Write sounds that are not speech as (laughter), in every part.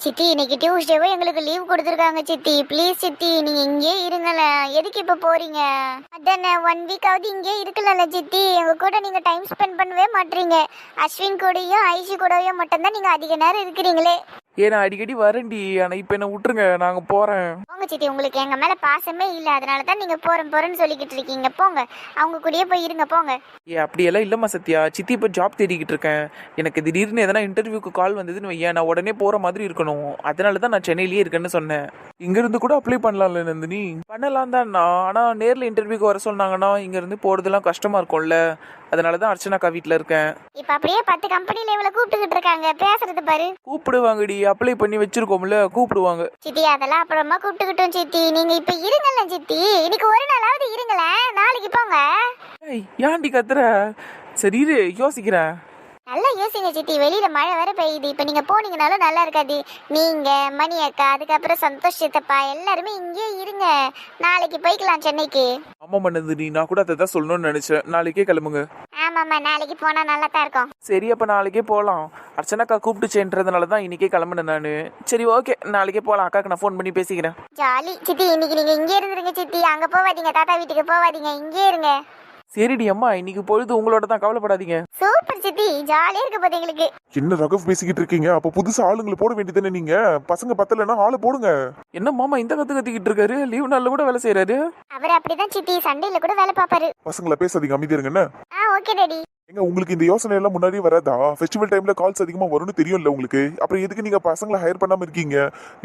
சித்தி இன்னைக்கு டியூஸ்டேவோ எங்களுக்கு லீவ் கொடுத்துருக்காங்க சித்தி. ப்ளீஸ் சித்தி நீங்க இங்கே இருங்களேன் எதுக்கு இப்ப போறீங்க? அதானே ஒன் வீக்காவது இங்கே இருக்கலாம்ல சித்தி. எங்க கூட நீங்க டைம் ஸ்பெண்ட் பண்ணவே மாட்டீங்க அஸ்வின் கூடயும் ஐஷி கூடயும் மட்டும்தான் நீங்க அதிக நேரம் இருக்கிறீங்களே. ஏ நான் அடிக்கடி வரேன்டி. ஆனால் இப்போ என்ன விட்டுருங்க. நாங்கள் போகிறேன் போங்க சித்தி உங்களுக்கு எங்க மேல பாசமே இல்ல. அதனால தான் நீங்க போறேன் போறேன்னு சொல்லிக்கிட்டு இருக்கீங்க. போங்க. அவங்க கூடயே போய் இருங்க போங்க. ஏ அப்படியெல்லாம் இல்லைம்மா சத்யா. சித்தி இப்போ ஜாப் தேடிக்கிட்டு இருக்கேன். எனக்கு திடீர்னு எதனா இன்டர்வியூக்கு கால் வந்ததுன்னு வையேன். நான் உடனே போகிற மாதிரி இருக்கணும். அதனால தான் நான் சென்னையிலேயே இருக்கேன்னு சொன்னேன். இங்கேருந்து கூட அப்ளை பண்ணலாம்ல நந்தினி? பண்ணலாம் தான். ஆனால் நேரில் இன்டர்வியூக்கு வர சொன்னாங்கன்னா இங்கேருந்து போகிறதுலாம் கஷ்டமாக இருக்கும்ல. அதனால தான் அர்ச்சனாக்கா வீட்டில் இருக்கேன். இப்ப அப்படியே பத்து கம்பெனில இவளை கூப்பிட்டுக்கிட்டு இருக்காங்க. பேசுறது பாரு. கூப்பிடுவாங்கடி. அப்ளை பண்ணி வச்சிருக்கோம்ல. கூப்பிடுவாங்க. சித்தி அதெல்லாம் அப்புறமா கூப்பிட்டுக்கிட்டோம் சித்தி. நீங்க இப்ப இருங்கல்ல சித்தி. இன்னைக்கு ஒரு நாளாவது இருங்களேன். நாளைக்கு போங்க. ஏய் ஏன்டி கத்துற? சரி இரு யோசிக்கிறேன். நல்லா யோசிங்க சித்தி வெளியில மழை வேற பெய்யுது. இப்ப நீங்க போனீங்கனாலும் நல்லா இருக்காது. நீங்க மணி அக்கா அதுக்கப்புறம் சந்தோஷ் சித்தப்பா எல்லாருமே இங்கேயே இருங்க. நாளைக்கு போய்க்கலாம் சென்னைக்கு. ஆமாம் நந்தினி நான் கூட அதை தான் சொல்லணும்னு நினச்சேன். நாளைக்கே கிளம்புங்க. ஆமாம்மா நாளைக்கு போனா நல்லா தான் இருக்கும். சரி அப்போ நாளைக்கே போகலாம் அர்ச்சனாக்கா கூப்பிட்டுச்சேன்றதுனால தான் இன்னைக்கே கிளம்புனேன் நான். சரி ஓகே. நாளைக்கே போகலாம் அக்காக்கு நான் ஃபோன் பண்ணி பேசிக்கிறேன். ஜாலி. சித்தி இன்னைக்கு நீங்க இங்கே இருந்துருங்க சித்தி. அங்க போவாதீங்க. தாத்தா வீட்டுக்கு போவாதீங்க. இங்கே இருங்க. சரிடி அம்மா இன்னைக்கு பொழுது உங்களோட தான் கவலைப்படாதீங்க. சூப்பர் சித்தி ஜாலியா இருக்க போது எங்களுக்கு. என்ன ரகப் பேசிக்கிட்டு இருக்கீங்க அப்ப புதுசா ஆளுங்களை போட வேண்டியதானே நீங்க? பசங்க பத்தலைன்னா ஆளை போடுங்க. என்ன மாமா இந்த கத்து கத்திக்கிட்டு இருக்காரு? லீவ் நாளில் கூட வேலை செய்கிறாரு அவர் அப்படிதான் சித்தி சண்டையில கூட வேலை பார்ப்பாரு. பசங்களை பேசாதீங்க அமைதி இருங்க என்ன? ஆ ஓகே டாடி எங்க உங்களுக்கு இந்த யோசனை எல்லாம் முன்னாடியே வராதா? ஃபெஸ்டிவல் டைம்ல கால்ஸ் அதிகமா வரும்னு தெரியும்ல உங்களுக்கு. அப்புறம் எதுக்கு நீங்க பசங்களை ஹையர் பண்ணாம இருக்கீங்க?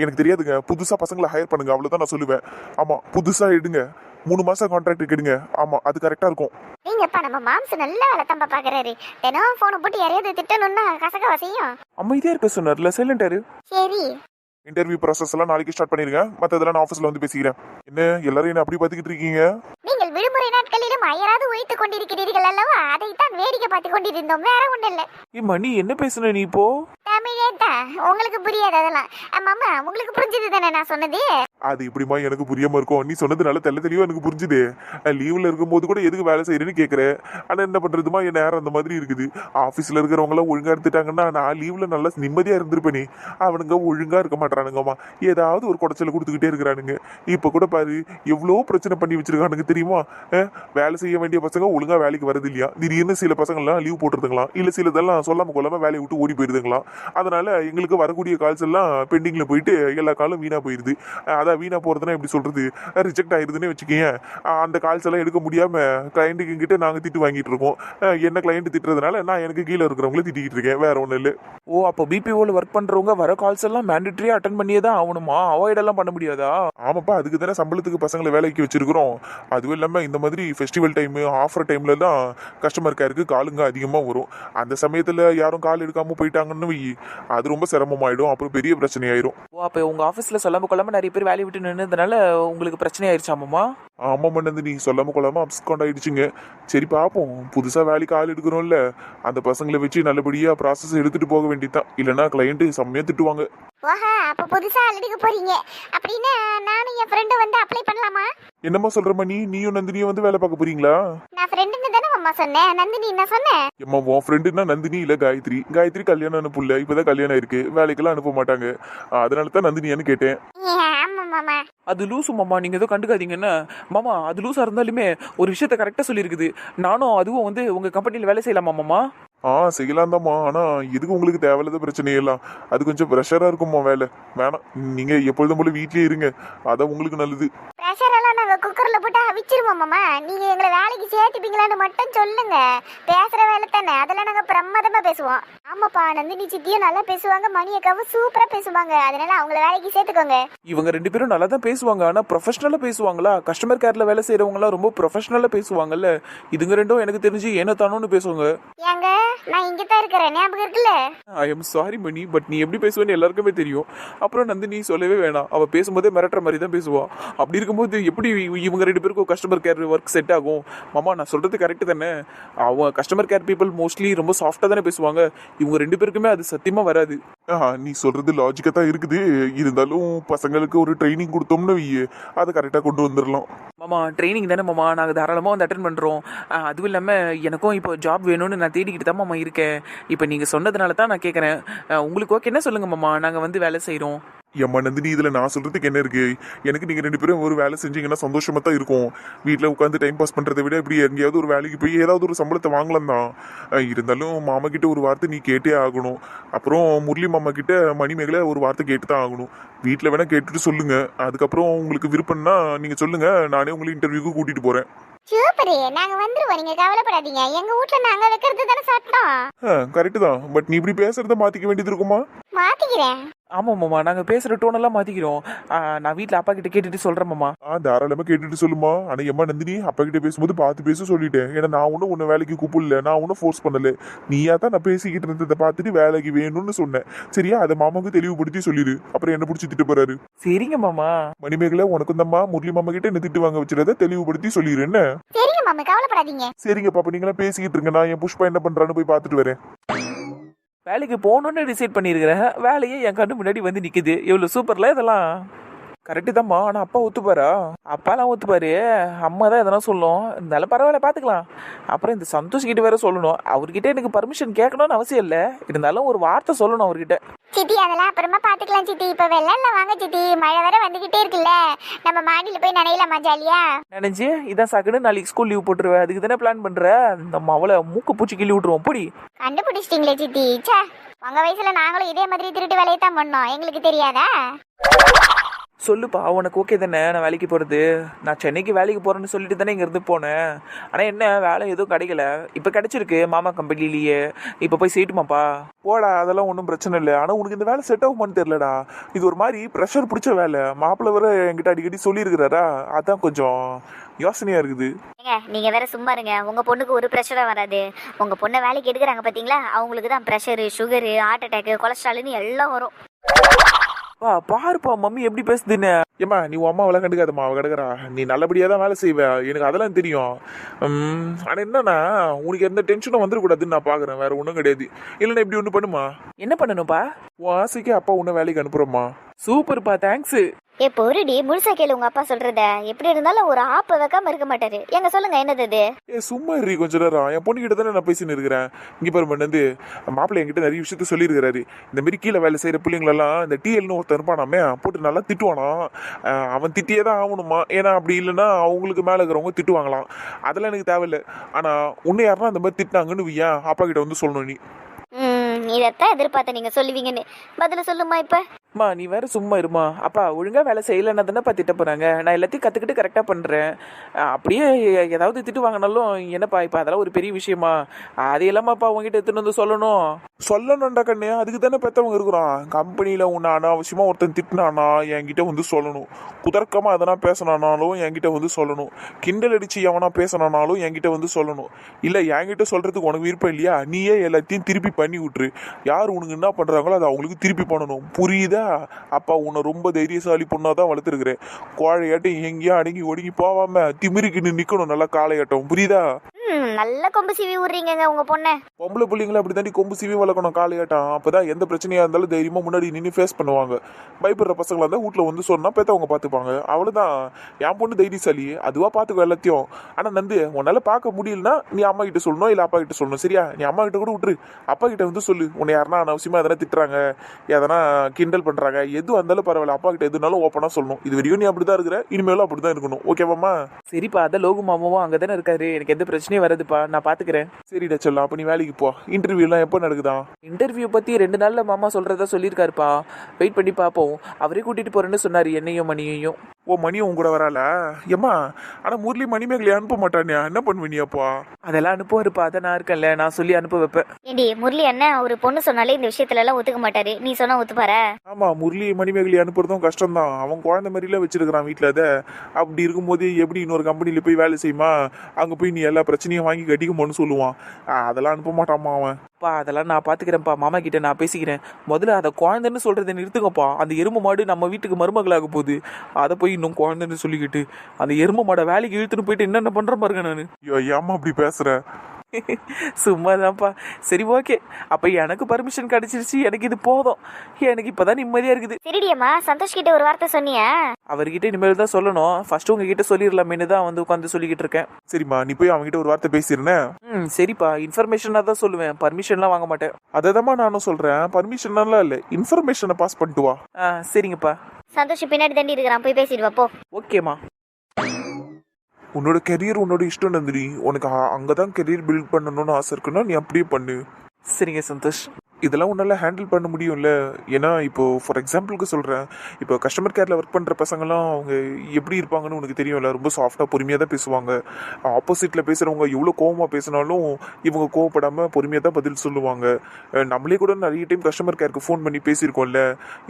எனக்கு தெரியாதுங்க புதுசா பசங்களை ஹையர் பண்ணுங்க அவ்வளவுதான் நான் சொல்லுவேன். ஆமா புதுசா எடுங்க. மூணு மாசம் கான்ட்ராக்ட் எடுங்க ஆமா அது கரெக்டா இருக்கும். நீங்கப்பா நம்ம மாம்சு நல்ல வேலை தம்பா பாக்குறாரு. தினம் போனை போட்டு யாரையாவது திட்டணும்னா கசகவா செய்யும். அமைதியாக இருக்க சொன்னார்ல சைலண்டாரு சரி. இன்டர்வியூ ப்ராசஸ் எல்லாம் நாளைக்கு ஸ்டார்ட் பண்ணிருங்க. மத்ததெல்லாம் நான் ஆஃபீஸ்ல வந்து பேசிக்கிறேன். என்ன எல்லாரும் என்ன அப்படி பாத்துக்கிட்டு இருக்கீங்க? நீங்கள் விடுமுறை நாட்களிலும் அயராது உழைத்துக் கொண்டிருக்கிறீர்கள் அல்லவா? அதைத்தான் வேடிக்கை பார்த்து கொண்டிருந்தோம். வேற ஒண்ணும் இல்ல. ஏ மணி என்ன பேசுன நீ இப்போ? தமிழேட்டா உங்களுக்கு புரியாது அதெல்லாம். மாமா உங்களுக்கு புரிஞ்சது தானே நான் சொன்னது? அது இப்படிமா எனக்கு புரியாம இருக்கும்? நீ சொன்னதுனால தெள்ள தெளிவா எனக்கு புரிஞ்சுது. லீவ்ல இருக்கும்போது கூட எதுக்கு வேலை செய்யறேன்னு கேக்குறேன் ஆனா என்ன பண்றதுமா என் நேரம் அந்த மாதிரி இருக்குது. ஆபீஸ்ல இருக்கிறவங்க எல்லாம் ஒழுங்கா எடுத்துட்டாங்கன்னா நான் லீவ்ல நல்லா நிம்மதியா இருந்திருப்பேனே. அவனுங்க ஒழுங்கா இருக்க மாட்டானுங்கம்மா ஏதாவது ஒரு குடைச்சல கொடுத்துக்கிட்டே இருக்கிறானுங்க. இப்ப கூட பாரு எவ்வளோ பிரச்சனை பண்ணி வச்சிருக்கானுங்க தெரியுமா? வேலை செய்ய வேண்டிய பசங்க ஒழுங்கா வேலைக்கு வரது இல்லையா? திடீர்னு சில பசங்கள்லாம் லீவ் போட்டுருதுங்களாம் இல்ல சிலதெல்லாம் சொல்லாம கொள்ளாம வேலையை விட்டு ஓடி போயிருதுங்களாம். அதனால எங்களுக்கு வரக்கூடிய கால்ஸ் எல்லாம் பெண்டிங்ல போயிட்டு எல்லா காலும் வீணா போயிருது. அஹ் அதான் வீணா போறதுன்னா எப்படி சொல்றது? ரிஜெக்ட் ஆயிருதுன்னே வச்சுக்கேன் அந்த கால்ஸ் எல்லாம் எடுக்க முடியாம கிளைண்ட்டுக்கு கிட்ட நாங்க திட்டு வாங்கிட்டு இருக்கோம். என்ன கிளைண்ட் திட்டுறதுனால நான் எனக்கு கீழே இருக்கிறவங்கள திட்டிக்கிட்டு இருக்கேன். வேற ஒண்ணும் இல்ல. ஓ அப்போ பிபிஓவில் ஒர்க் பண்ணுறவங்க வர கால்ஸ் எல்லாம் மேண்டட்ரியாக அட்டன் பண்ணியே தான் ஆகணுமா? அவாய்ட் எல்லாம் பண்ண முடியாதா? ஆமாப்பா அதுக்கு தானே சம்பளத்துக்கு பசங்களை வேலைக்கு வச்சிருக்கிறோம். அதுவும் இல்லாம இந்த மாதிரி ஃபெஸ்டிவல் டைம் ஆஃபர் டைம்ல தான் கஸ்டமர் கேருக்கு காலுங்க அதிகமா வரும். அந்த சமயத்துல யாரும் கால் எடுக்காம போயிட்டாங்கன்னு அது ரொம்ப சிரமமாயிடும். அப்புறம் பெரிய பிரச்சனை ஆயிரும் ஓ அப்போ உங்கள் ஆஃபீஸில் சொல்லாம கொள்ளாம நிறைய பேர் வேலையை விட்டு நின்னதுனால உங்களுக்கு பிரச்சனை ஆயிடுச்சாமாம்மா ஆமா மன்னந்து நீ சொல்லாம கொள்ளாம அப்ஸ்காண்ட் ஆயிடுச்சுங்க சரி பாப்போம். புதுசா வேலைக்கு ஆள் எடுக்கிறோம்ல அந்த பசங்களை வச்சு நல்லபடியா ப்ராசஸ் எடுத்துட்டு போக வேண்டியதுதான். இல்லைன்னா கிளைண்ட் செம்மையா திட்டுவாங்க. ஓஹா அப்ப புதுசா அழுதுக்கு போறீங்க. அப்படின்னா என் ஃப்ரெண்டு வந்து அப்ளை பண்ணலாமா என்னம்மா சொல்றமா நீ நீயும் நந்தினியும் வந்து வேலை பார்க்க போறீங்களா? நான் ஃப்ரெண்டுன்னு தானே அம்மா சொன்னேன். நந்தினி என்ன சொன்னேன். எம்மா உன் ஃப்ரெண்டுனா நந்தினி இல்ல காயத்ரி. காயத்ரி கல்யாணம் அனுப்புல இப்பதான் கல்யாணம் இருக்கு வேலைக்கெல்லாம் அனுப்ப மாட்டாங்க. அதனால தான் நந்தினியான்னு கேட்டேன். ஆமா மாமா. அது லூசு மாமா. நீங்கள் எதுவும் கண்டுக்காதீங்கன்னா மாமா அது லூஸாக இருந்தாலுமே ஒரு விஷயத்த கரெக்டாக சொல்லியிருக்குது நானும் அதுவும் வந்து உங்கள் கம்பெனியில் வேலை செய்யலாமா மாமா? ஆ செய்யலாம் தாம்மா ஆனால் எதுக்கு உங்களுக்கு தேவையில்லாத பிரச்சனை எல்லாம் அது கொஞ்சம் ப்ரெஷராக இருக்குமா வேலை. வேணாம் நீங்க எப்பொழுதும் போல வீட்லயே இருங்க. அதான் உங்களுக்கு நல்லது. ப்ரெஷர் எல்லாம் நாங்க குக்கர்ல போட்டு அவிச்சிருவோம் மாமா. நீங்க எங்களை வேலைக்கு சேர்த்துப்பீங்களான்னு மட்டும் சொல்லுங்க. பேசுற வேலை தானே. அதெல்லாம் நாங்க பிரமாதமா பேசுவோம். ஆமாப்பா நந்தினி சித்தியும் நல்லா பேசுவாங்க மணி அக்காவும் சூப்பரா பேசுவாங்க. அதனால அவங்கள வேலைக்கு சேர்த்துக்கோங்க. இவங்க ரெண்டு பேரும் நல்லா தான் பேசுவாங்க. ஆனால் ப்ரொஃபஷனலாக பேசுவாங்களா? கஸ்டமர் கேரில் வேலை செய்கிறவங்களாம் ரொம்ப ப்ரொஃபஷனலாக பேசுவாங்கல்ல. இதுங்க ரெண்டும் எனக்கு தெரிஞ்சு ஏனோ தானோன்னு பேசுவாங்க. ஏங்க நான் இங்க தான் இருக்கிறேன். ஞாபகம் இருக்குல்ல? I am sorry Mani but நீ எப்படி பேசுவேன்னு எல்லாருக்குமே தெரியும். அப்புறம் நந்தினி சொல்லவே வேணாம். அவள் பேசும்போதே மிரட்டுற மாதிரி தான் பேசுவா. அப்படி இருக்கும்போது எப்படி இவ- இவங்க ரெண்டு பேருக்கும் கஸ்டமர் கேர் ஒர்க் செட் ஆகும்? மாமா நான் சொல்கிறது கரெக்டு தானே? அவங்க கஸ்டமர் கேர் பீப்புள் மோஸ்ட்லி ரொம்ப சாஃப்டாக தானே பேசுவாங்க. இவங்க ரெண்டு பேருக்குமே அது சத்தியமா வராது. ஆ, நீ சொல்றது லாஜிக்கா தான் இருக்குது. இருந்தாலும் பசங்களுக்கு ஒரு ட்ரைனிங் கொடுத்தோம்னு வையே அதை கரெக்டா கொண்டு வந்துடலாம் மாமா ட்ரைனிங் தானே மாமா? நாங்கள் தாராளமாக வந்து அட்டன் பண்ணுறோம் அதுவும் இல்லாமல் எனக்கும் இப்போ ஜாப் வேணும்னு நான் தேடிக்கிட்டு தான் மாமா இருக்கேன். இப்போ நீங்கள் சொன்னதுனால தான் நான் கேட்குறேன் உங்களுக்கு ஓகே என்ன சொல்லுங்க மாமா. நாங்கள் வந்து வேலை செய்கிறோம் எம்மா நந்தினி இதுல நான் சொல்றதுக்கு என்ன இருக்கு? எனக்கு நீங்க ரெண்டு பேரும் ஒரு வேலை செஞ்சீங்கன்னா சந்தோஷமா தான் இருக்கும். வீட்ல உட்காந்து டைம் பாஸ் பண்றதை விட இப்படி எங்கேயாவது ஒரு வேலைக்கு போய் ஏதாவது ஒரு சம்பளத்தை வாங்கலாம் தான். இருந்தாலும் மாமா கிட்ட ஒரு வார்த்தை நீ கேட்டே ஆகணும். அப்புறம் முரளி மாமா கிட்ட மணிமேகலை ஒரு வார்த்தை கேட்டு தான் ஆகணும். வீட்டில் வேணா கேட்டுட்டு சொல்லுங்க. அதுக்கப்புறம் உங்களுக்கு விருப்பம்னா நீங்க சொல்லுங்க. நானே உங்களை இன்டர்வியூக்கு கூட்டிட்டு போறேன். சூப்பரு. நாங்க வந்துருவோம். நீங்க கவலைப்படாதீங்க. எங்க வீட்ல நாங்க வைக்கிறது தானே சட்டம்? கரெக்டு தான். பட் நீ இப்படி பேசுறத மாத்திக்க வேண்டியது இருக்குமா? மாத்திக்கிறேன். ஆமாம் மாமா. நாங்கள் பேசுகிற டோனெல்லாம் மாற்றிக்கிறோம் நான் வீட்டில் அப்பா கிட்ட கேட்டுட்டு சொல்கிறேன் மாமா. ஆ தாராளமா கேட்டுட்டு சொல்லுமா. ஆனா எம்மா நந்தினி அப்பா கிட்ட பேசும்போது பார்த்து பேச சொல்லிட்டேன். ஏன்னா நான் ஒன்றும் உன்னை வேலைக்கு கூப்பிடல. நான் ஒன்றும் ஃபோர்ஸ் பண்ணல. நீயா தான் நான் பேசிக்கிட்டு இருந்ததை பார்த்துட்டு வேலைக்கு வேணும்னு சொன்னேன். சரியா? அதை மாமாவுக்கு தெளிவுபடுத்தி சொல்லிடு அப்புறம் என்ன பிடிச்சி திட்டு போறாரு. சரிங்க மாமா. மணிமேகலை உனக்கு தம்மா முரளி மாமா கிட்ட என்ன திட்டு வாங்க வச்சிருந்த தெளிவுபடுத்தி சொல்லிடு என்ன? சரிங்க மாமா. கவலைப்படாதீங்க. சரிங்க பாப்பா. நீங்களாம் பேசிக்கிட்டு இருங்க. நான் என் புஷ்பா என்ன பண்றான்னு போய் பார்த்துட்டு வரேன். வேலைக்கு போகணுன்னு டிசைட் பண்ணியிருக்கிறேன் வேலையே என் கண்ணு முன்னாடி வந்து நிற்குது எவ்வளோ சூப்பரில் இதெல்லாம். கரெக்டு தான்மா ஆனால் அப்பா ஒத்துப்பாரா? அப்பாலாம் ஒத்துப்பாரு. அம்மா தான் எதனா சொல்லும். இருந்தாலும் பரவாயில்ல பார்த்துக்கலாம் அப்புறம் இந்த சந்தோஷ் கிட்ட வேற சொல்லணும். அவர்கிட்ட எனக்கு பர்மிஷன் கேட்கணும்னு அவசியம் இல்லை. இருந்தாலும் ஒரு வார்த்தை சொல்லணும் அவர்கிட்ட. சித்தி அதெல்லாம் அப்புறமா பாத்துக்கலாம் சித்தி. இப்ப வெள்ளம்ல வாங்க சித்தி. மழை வேற வந்துகிட்டே இருக்குல்ல. நம்ம மாடியில போய் நனையலாமா ஜாலியா? நினைச்சு இதான் சாக்குன்னு நாளைக்கு ஸ்கூல் லீவ் போட்டுருவேன் அதுக்கு தானே பிளான் பண்ற? நம்ம அவளை மூக்கு பூச்சி கிள்ளி விட்டுருவோம். பொடி. கண்டுபிடிச்சிட்டீங்களே சித்தி. ச்சே. உங்க வயசுல நாங்களும் இதே மாதிரி திருட்டு வேலையை தான் பண்ணோம். எங்களுக்கு தெரியாதா? சொல்லுப்பா உனக்கு ஓகே தானே? நான் வேலைக்கு போகிறது நான் சென்னைக்கு வேலைக்கு போகிறேன்னு சொல்லிட்டு தானே இங்கேருந்து போனேன். ஆனால் என்ன வேலை எதுவும் கிடைக்கல. இப்போ கிடைச்சிருக்கு மாமா கம்பெனிலேயே. இப்போ போய் செய்யட்டுமாப்பா போடா அதெல்லாம் ஒன்றும் பிரச்சனை இல்லை. ஆனால் உனக்கு இந்த வேலை செட் ஆகுமான்னு தெரிலடா இது ஒரு மாதிரி ப்ரெஷர் பிடிச்ச வேலை. மாப்பிள்ளை வர என்கிட்ட அடிக்கடி சொல்லியிருக்கிறாரா? அதான் கொஞ்சம் யோசனையாக இருக்குது. நீங்க வேற சும்மா இருங்க. உங்க பொண்ணுக்கு ஒரு ப்ரெஷரும் வராது. உங்க பொண்ணை வேலைக்கு எடுக்கிறாங்க பாத்தீங்களா? அவங்களுக்கு தான் ப்ரெஷரு சுகரு ஹார்ட் அட்டாக் கொலஸ்ட்ரால்னு எல்லாம் வரும். பா பாருப்பா மம்மி எப்படி பேசுதுன்னு. ஏம்மா நீ உன் அம்மாவெல்லாம் கண்டுக்காதம்மா அவ கிடக்குறா. நீ நல்லபடியாக தான் வேலை செய்வ. எனக்கு அதெல்லாம் தெரியும். உம், ஆனா என்னன்னா உனக்கு எந்த டென்ஷனும் வந்துடக்கூடாதுன்னு நான் பார்க்குறேன் வேற ஒன்றும் கிடையாது. இல்லைன்னா இப்படி ஒன்று பண்ணுமா? என்ன பண்ணணும்ப்பா? உன் ஆசைக்கு அப்பா உன்னை வேலைக்கு அனுப்புறோம்மா. சூப்பர்ப்பா தேங்க்ஸு ஏ பொருடி முழுசா கேளு உங்க அப்பா சொல்றத. எப்படி இருந்தாலும் ஒரு ஆப்ப வைக்காம இருக்க மாட்டாரு. எங்க சொல்லுங்க என்னது இது? ஏ சும்மா இரு கொஞ்ச நேரம். என் பொண்ணு கிட்ட தானே நான் பேசின்னு இருக்கிறேன். இங்கே பாரு வந்து மாப்பிள்ளை என்கிட்ட நிறைய விஷயத்த சொல்லியிருக்கிறாரு. இந்த மாதிரி கீழே வேலை செய்கிற பிள்ளைங்களெல்லாம் இந்த டிஎல்னு ஒருத்தன் இருப்பானாமே போட்டு நல்லா திட்டுவானா? அவன் திட்டியே தான் ஆகணுமா? ஏன்னா அப்படி இல்லைன்னா அவங்களுக்கு மேலே இருக்கிறவங்க திட்டுவாங்களாம். அதெல்லாம் எனக்கு தேவையில்லை. ஆனால் உன்னை யாருன்னா அந்த மாதிரி திட்டினாங்கன்னு வையன். அப்பா கிட்ட வந்து சொல்லணும் நீ. ம் இதைத்தான் எதிர்பார்த்தேன் நீங்க சொல்லுவீங்கன்னு. பதில சொல்லுமா இப்ப? அம்மா நீ வேற சும்மா இருமா. அப்பா ஒழுங்கா வேலை செய்யலைன்னா தானேப்பா திட்ட போறாங்க. நான் எல்லாத்தையும் கத்துக்கிட்டு கரெக்டா பண்றேன். அஹ் அப்படியே ஏதாவது திட்டு வாங்கினாலும் என்னப்பா இப்போ அதெல்லாம் ஒரு பெரிய விஷயமா? அது இல்லாமப்பா உங்ககிட்ட எடுத்துன்னு வந்து சொல்லணும். சொல்லணும்டா கண்ணு. அதுக்கு தானே பெற்றவங்க இருக்கிறான். கம்பெனியில் உன்னை அனாவசியமாக ஒருத்தன் திட்டினானா என்கிட்ட வந்து சொல்லணும். குதர்க்கமாக எதனா பேசினானாலும் என்கிட்ட வந்து சொல்லணும். கிண்டல் அடிச்சு எவனா பேசினானாலும் என்கிட்ட வந்து சொல்லணும். இல்லை என்கிட்ட சொல்கிறதுக்கு உனக்கு விருப்பம் இல்லையா? நீயே எல்லாத்தையும் திருப்பி பண்ணி விட்டுரு. யார் உனக்கு என்ன பண்ணுறாங்களோ அதை அவங்களுக்கு திருப்பி பண்ணணும். புரியுதா? அப்பா உன்னை ரொம்ப தைரியசாலி பொண்ணாக தான் வளர்த்துருக்குறேன். கோழையாட்டம் எங்கேயும் அடங்கி ஒடுங்கி போகாம திமிருக்கு நிற்கணும் நல்லா காளையாட்டம். புரியுதா? நல்ல கொம்பு சீவி விடுறீங்கங்க உங்க பொண்ணை. பொம்பளை பிள்ளைங்களை அப்படி தாண்டி கொம்பு சீவி வளர்க்கணும் காலையாட்டம் அப்பதான் எந்த பிரச்சனையா இருந்தாலும் தைரியமா முன்னாடி நின்று ஃபேஸ் பண்ணுவாங்க. பயப்படுற பசங்களா இருந்தா வீட்ல வந்து சொன்னா பெத்தவங்க பாத்துப்பாங்க. அவ்வளவுதான். என் பொண்ணு தைரியசாலி. அதுவா பாத்துக்கோ எல்லாத்தையும். ஆனா நந்து உன்னால பார்க்க முடியலன்னா நீ அம்மா கிட்ட சொல்லணும் இல்ல அப்பா கிட்ட சொல்லணும். சரியா? நீ அம்மா கிட்ட கூட விட்டுரு. அப்பா கிட்ட வந்து சொல்லு. உன்னை யாருன்னா அனாவசியமா எதனா திட்டுறாங்க எதனா கிண்டல் பண்றாங்க எது வந்தாலும் பரவாயில்ல. அப்பா கிட்ட எதுனாலும் ஓப்பனா சொல்லணும். இது வரைக்கும் நீ அப்படிதான் இருக்கிற இனிமேலும் அப்படிதான் இருக்கணும். ஓகேவாம்மா சரிப்பா அதான் லோகு மாமாவும் அங்கே தானே இருக்காரு. எனக்கு எந்த பிரச்சனையும் வராதுப்பா நான் பார்த்துக்கிறேன் சரிடா சொல்லலாம் அப்ப நீ வேலைக்கு போ. இன்டர்வியூ எல்லாம் எப்போ நடக்குதான் இன்டர்வியூ பற்றி ரெண்டு நாளில் மாமா சொல்கிறதா சொல்லியிருக்காருப்பா. வெயிட் பண்ணி பார்ப்போம் அவரே கூட்டிகிட்டு போகிறேன்னு சொன்னார் என்னையும் மணியையும். ஓ மணியும் உன் கூட வரால ஏம்மா ஆனா முரளி மணிமேகலை அனுப்ப மாட்டானே என்ன பண்ணுவ நீ அப்பா அதெல்லாம் அனுப்புவாருப்பா அதை நான் இருக்கேன்ல நான் சொல்லி அனுப்ப வைப்பேன். ஏண்டி முரளி அண்ணன் ஒரு பொண்ணு சொன்னாலே இந்த விஷயத்துல எல்லாம் ஒத்துக்க மாட்டாரு. நீ சொன்னா ஒத்துப்பார? ஆமா முரளி மணிமேகலை அனுப்புறதும் கஷ்டம்தான். அவன் குழந்தை மாதிரிலாம் வச்சிருக்கிறான் வீட்டில் அதை. அப்படி இருக்கும்போது எப்படி இன்னொரு கம்பெனியில் போய் வேலை செய்யுமா? அங்கே போய் நீ எல்லா பிரச்சனையும் வாங்கி கட்டிக்குமோன்னு சொல்லுவான். அதெல்லாம் அனுப்ப மாட்டாமா அவன். பா அதெல்லாம் நான் பார்த்துக்கிறேன்ப்பா மாமா கிட்ட நான் பேசிக்கிறேன். முதல்ல அதை குழந்தைன்னு சொல்கிறத நிறுத்துங்கப்பா. அந்த எருமை மாடு நம்ம வீட்டுக்கு மருமகளாக போகுது. அதை போய் இன்னும் குழந்தைன்னு சொல்லிக்கிட்டு அந்த எருமை மாடை வேலைக்கு இழுத்துன்னு போயிட்டு என்னென்ன பண்ணுற பாருங்க நான். ஐயோ ஏம்மா அப்படி பேசுகிறேன் சும்மாதான்ப்பா. சரி ஓகே. அப்போ எனக்கு பர்மிஷன் கிடைச்சிருச்சு. எனக்கு இது போதும். எனக்கு இப்போதான் நிம்மதியாக இருக்குது. சரிடியம்மா சந்தோஷ் கிட்ட ஒரு வார்த்தை சொன்னியா? அவர்கிட்ட இனிமேல் தான் சொல்லணும். ஃபர்ஸ்ட் உங்ககிட்ட சொல்லிடலாமேனு தான் வந்து உட்காந்து சொல்லிக்கிட்டு இருக்கேன். சரிம்மா நீ போய் அவங்ககிட்ட ஒரு வார்த்தை பேசிடுறேன் ம் சரிப்பா. இன்ஃபர்மேஷனாக தான் சொல்லுவேன். பர்மிஷன்லாம் வாங்க மாட்டேன். அதை நானும் சொல்றேன். பர்மிஷன்லாம் இல்ல. இன்ஃபர்மேஷனை பாஸ் பண்ணிட்டு வா. ஆ சரிங்கப்பா. சந்தோஷ் பின்னாடி தண்டி இருக்கிறான். போய் பேசிட்டு வா போ. ஓகேம்மா. உன்னோட கெரியர் உன்னோட இஷ்டம் நந்தினி. உனக்கு அங்கே அங்கதான் கெரியர் பில்ட் பண்ணணும்னு ஆசை இருக்குன்னா நீ அப்படியே பண்ணு. சரிங்க சந்தோஷ். இதெல்லாம் உன்னால் ஹேண்டில் பண்ண முடியும்ல. ஏன்னா இப்போ ஃபார் எக்ஸாம்பிளுக்கு சொல்கிறேன் இப்போ கஸ்டமர் கேரில் ஒர்க் பண்ணுற பசங்களாம் அவங்க எப்படி இருப்பாங்கன்னு உனக்கு தெரியும்ல? ரொம்ப சாஃப்டாக பொறுமையாக தான் பேசுவாங்க. ஆப்போசிட்டில் பேசுகிறவங்க எவ்வளோ கோவமாக பேசினாலும் இவங்க கோவப்படாமல் பொறுமையாக தான் பதில் சொல்லுவாங்க. நம்மளே கூட நிறைய டைம் கஸ்டமர் கேருக்கு ஃபோன் பண்ணி பேசியிருக்கோம்ல.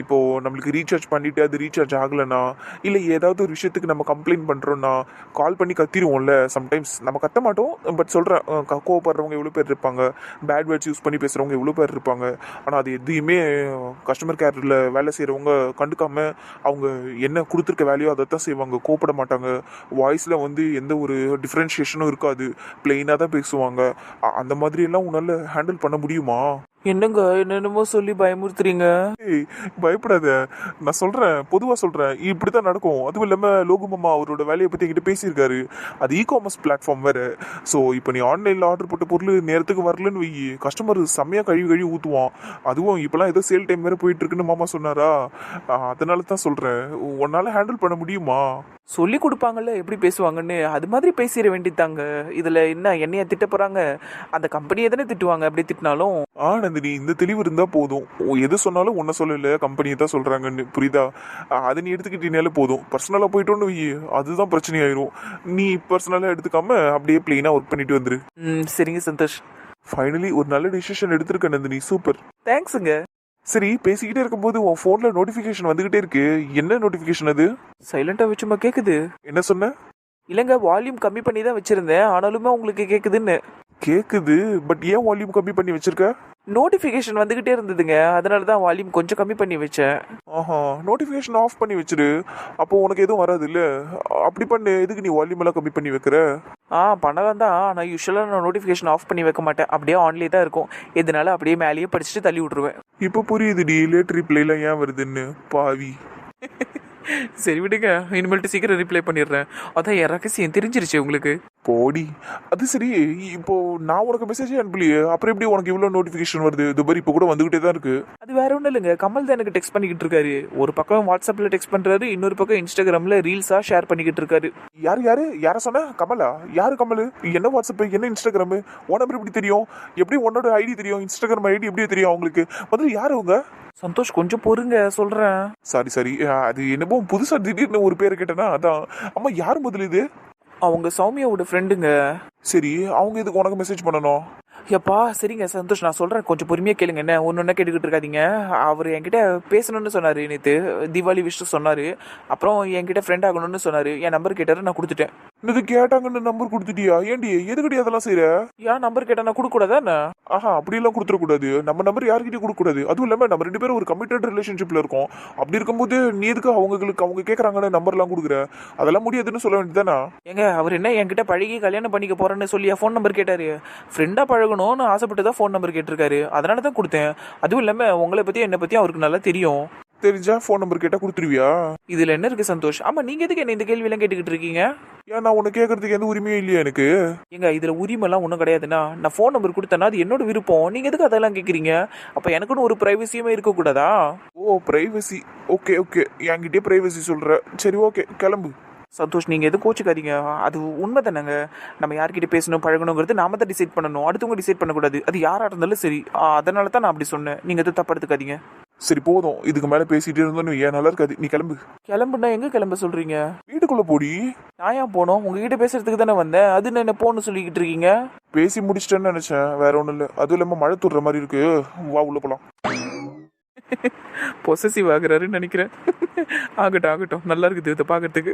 இப்போது நம்மளுக்கு ரீசார்ஜ் பண்ணிவிட்டு அது ரீசார்ஜ் ஆகலைனா இல்லை ஏதாவது ஒரு விஷயத்துக்கு நம்ம கம்ப்ளைண்ட் பண்ணுறோன்னா கால் பண்ணி கத்திடுவோம்ல. சம்டைம்ஸ் நம்ம கத்த மாட்டோம். பட் சொல்கிறேன் கோவப்படுறவங்க எவ்வளோ பேர் இருப்பாங்க. பேட் வேர்ட்ஸ் யூஸ் பண்ணி பேசுகிறவங்க எவ்வளோ பேர் இருப்பாங்க. ஆனால் அது எதையுமே கஸ்டமர் கேரில் வேலை செய்கிறவங்க கண்டுக்காம அவங்க என்ன கொடுத்துருக்க வேலையோ அதை தான் செய்வாங்க. கோப்பட மாட்டாங்க. வாய்ஸில் வந்து எந்த ஒரு டிஃப்ரென்ஷியேஷனும் இருக்காது. பிளெயினாக தான் பேசுவாங்க. அந்த மாதிரி எல்லாம் உன்னால் ஹேண்டில் பண்ண முடியுமா? என்னங்க? என்னென்னமோ சொல்லி பயமுறுத்துறீங்க? பயப்படாத. நான் சொல்றேன். பொதுவா சொல்றேன். இப்படி தான் நடக்கும். அதுவும் இல்லாம லோகு மாமா அவரோட வேலையை பத்தி என்கிட்ட பேசியிருக்காரு. அது இ காமர்ஸ் பிளாட்ஃபார்ம் வேற. ஸோ இப்போ நீ ஆன்லைன்ல ஆர்டர் போட்ட பொருள் நேரத்துக்கு வரலன்னு வை கஸ்டமர் செம்மையா கழுவி கழுவி ஊத்துவான் அதுவும் இப்பெல்லாம் ஏதோ சேல் டைம் வேற போயிட்டு இருக்குன்னு மாமா சொன்னாரா? அதனால தான் சொல்றேன். உன்னால ஹேண்டில் பண்ண முடியுமா? சொல்லி கொடுப்பாங்கல்ல எப்படி பேசுவாங்கன்னு? அது மாதிரி பேசிட வேண்டியதாங்க இதுல என்ன என்னைய திட்ட போறாங்க? அந்த கம்பெனியை தானே திட்டுவாங்க? அப்படி திட்டினாலும். ஆ நந்தினி இந்த தெளிவு இருந்தா போதும். எது சொன்னாலும் உன்னை சொல்லல கம்பெனியை தான் சொல்றாங்கன்னு. புரியுதா? அதை நீ எடுத்துக்கிட்டீனாலே போதும். பர்சனலா போயிட்டோன்னு அதுதான் பிரச்சனையாயிரும். நீ பர்சனலா எடுத்துக்காம அப்படியே பிளெயினா ஒர்க் பண்ணிட்டு வந்துரு. சரிங்க சந்தோஷ். ஃபைனலி ஒரு நல்ல டிசிஷன் எடுத்திருக்க நந்தினி. சூப்பர் தேங்க்ஸுங்க சரி பேசிக்கிட்டே இருக்கும்போது உன் ஃபோன்ல நோட்டிஃபிகேஷன் வந்துகிட்டே இருக்கு. என்ன நோட்டிஃபிகேஷன் அது? சைலண்டா வச்சுமா கேக்குது? என்ன சொன்ன? இல்லைங்க வால்யூம் கம்மி பண்ணி தான் வச்சிருந்தேன். ஆனாலுமே உங்களுக்கு கேக்குதுன்னு. கேக்குது பட் ஏன் வால்யூம் கம்மி பண்ணி வச்சிருக்க? நோட்டிஃபிகேஷன் வந்துகிட்டே இருந்ததுங்க. அதனால தான் வால்யூம் கொஞ்சம் கம்மி பண்ணி வச்சேன். ஆஹா நோட்டிஃபிகேஷன் ஆஃப் பண்ணி வச்சிரு அப்போ உனக்கு எதுவும் வராது இல்ல அப்படி பண்ணு. எதுக்கு நீ வால்யூம் எல்லாம் கம்மி பண்ணி வைக்கிற? ஆ பண்ணலாம் தான். ஆனால் யூஸ்வலாக நான் நோட்டிஃபிகேஷன் ஆஃப் பண்ணி வைக்க மாட்டேன். அப்படியே ஆன்லேயே தான் இருக்கும். இதனால அப்படியே மேலேயே படிச்சுட்டு தள்ளி விட்ருவேன் இப்போ புரியுதுடி லேட் ரிப்ளைலாம் ஏன் வருதுன்னு? பாவி. (laughs) சரி விடுங்க. இனிமேல்ட்டு சீக்கிரம் ரிப்ளை பண்ணிடுறேன். அதான் என் ரகசியம் தெரிஞ்சிருச்சு உங்களுக்கு. போடி. அது சரி இப்போ நான் உனக்கு மெசேஜே அனுப்பலையே அப்புறம் எப்படி உனக்கு இவ்வளோ நோட்டிஃபிகேஷன் வருது? மாதிரி இப்போ கூட வந்துகிட்டே தான் இருக்கு. அது வேற ஒன்றும் இல்லைங்க. கமல் தான் எனக்கு டெக்ஸ்ட் பண்ணிக்கிட்டு இருக்காரு. ஒரு பக்கம் வாட்ஸ்அப்பில் டெக்ஸ்ட் பண்ணுறாரு இன்னொரு பக்கம் இன்ஸ்டாகிராமில் ரீல்ஸாக ஷேர் பண்ணிக்கிட்டு இருக்காரு. யார் யாரு? யார சொன்ன? கமலா? யாரு கமல்? என்ன வாட்ஸ்அப் என்ன இன்ஸ்டாகிராம் உன் நம்பர் எப்படி தெரியும்? எப்படி உன்னோட ஐடி தெரியும்? இன்ஸ்டாகிராம் ஐடி எப்படி தெரியும் அவங்களுக்கு? முதல்ல யாரு அவங்க? சந்தோஷ் கொஞ்சம் பொறுங்க சொல்கிறேன் சாரி சாரி. அது என்னமோ புதுசா திடீர்னு ஒரு பேரை கேட்டேன்னா அதான். அம்மா யார் முதல்ல இது? அவங்க சௌமியாவோட ஃப்ரெண்டுங்க சரி அவங்க இதுக்கு உனக்கு மெசேஜ் பண்ணணும்? எப்பா சரிங்க சந்தோஷ் நான் சொல்கிறேன் கொஞ்சம் பொறுமையாக கேளுங்க என்ன? ஒன்று ஒன்றா கேட்டுக்கிட்டு இருக்காதீங்க. அவர் என்கிட்ட பேசணும்னு சொன்னார் நேற்று தீபாவளி விஷயம் சொன்னார். அப்புறம் என்கிட்ட ஃப்ரெண்ட் ஆகணும்னு சொன்னார். என் நம்பர் கேட்டார் நான் கொடுத்துட்டேன். இது கேட்டாங்கன்னு நம்பர் கொடுத்துட்டியா? ஏன்டி எதுக்கடி அதெல்லாம் செய்யற ஏன் நம்பர் கேட்டால் நான் கொடுக்கூடாதா என்ன? ஆஹா அப்படியெல்லாம் கொடுத்துடக்கூடாது. நம்ம நம்பர் யார்கிட்டயும் கொடுக்கக்கூடாது. அதுவும் இல்லாம நம்ம ரெண்டு பேரும் ஒரு கமிட்டட் ரிலேஷன்ஷிப்ல இருக்கோம். அப்படி இருக்கும்போது நீ எதுக்கு அவங்களுக்கு அவங்க கேட்கறாங்கன்னு நம்பர்லாம் கொடுக்குற? அதெல்லாம் முடியாதுன்னு சொல்ல வேண்டியதானா ஏங்க அவர் என்ன என்கிட்ட பழகி கல்யாணம் பண்ணிக்க போறேன்னு சொல்லி ஃபோன் நம்பர் கேட்டாரு. ஃப்ரெண்டா பழகணும்னு ஆசைப்பட்டு தான் ஃபோன் நம்பர் கேட்டிருக்காரு. அதனால தான் கொடுத்தேன். அதுவும் இல்லாம உங்களை பத்தி என்னை பத்தி அவருக்கு நல்லா தெரியும். தெரிஞ்சா ஃபோன் நம்பர் கேட்டா கொடுத்துருவியா? இதுல என்ன இருக்கு சந்தோஷ்? ஆமா நீங்க எதுக்கு என்ன இந்த கேள்வி எல்லாம் கேட்டுக்கிட்டு இருக்கீங்க? ஏன் நான் உன்னை கேட்கறதுக்கு எந்த உரிமையும் இல்லையா எனக்கு? ஏங்க இதுல உரிமை எல்லாம் ஒன்றும் கிடையாதுண்ணா. நான் ஃபோன் நம்பர் கொடுத்தேன்னா அது என்னோட விருப்பம். நீங்க எதுக்கு அதெல்லாம் கேக்குறீங்க? அப்ப எனக்குன்னு ஒரு பிரைவசியுமே இருக்க கூடாதா? ஓ பிரைவசி ஓகே ஓகே என்கிட்டயே பிரைவசி சொல்ற. சரி ஓகே கிளம்பு. சந்தோஷ் நீங்க எதுவும் கோச்சுக்காதீங்க. அது உண்மை தானேங்க நம்ம யார்கிட்ட பேசணும் பழகணுங்கிறது நாம தான் டிசைட் பண்ணணும். அடுத்தவங்க டிசைட் பண்ணக்கூடாது. அது யாரா இருந்தாலும் சரி. அதனால தான் நான் அப்படி சொன்னேன். நீங்க எதுவும் தப்பா எடுத்துக்காதீங்க. சரி போதும். இதுக்கு மேல பேசிட்டே இருந்தோன்னு ஏன் நல்லா இருக்காது? நீ கிளம்பு. கிளம்புனா எங்க கிளம்ப சொல்றீங்க? வீட்டுக்குள்ள போடி. நான் ஏன் போனோம்? உங்ககிட்ட பேசுறதுக்கு தானே வந்தேன். அது என்ன போன்னு சொல்லிக்கிட்டு இருக்கீங்க? பேசி முடிச்சிட்டேன்னு நினைச்சேன். வேற ஒண்ணும் இல்ல. அதுவும் இல்லாம மழை தூடுற மாதிரி இருக்கு. வா உள்ள போலாம். (laughs) பொசசிவ் ஆகுறாருன்னு நினைக்கிறேன். (laughs) ஆகட்டும் ஆகட்டும். நல்லா இருக்குது இதை பார்க்கறதுக்கு.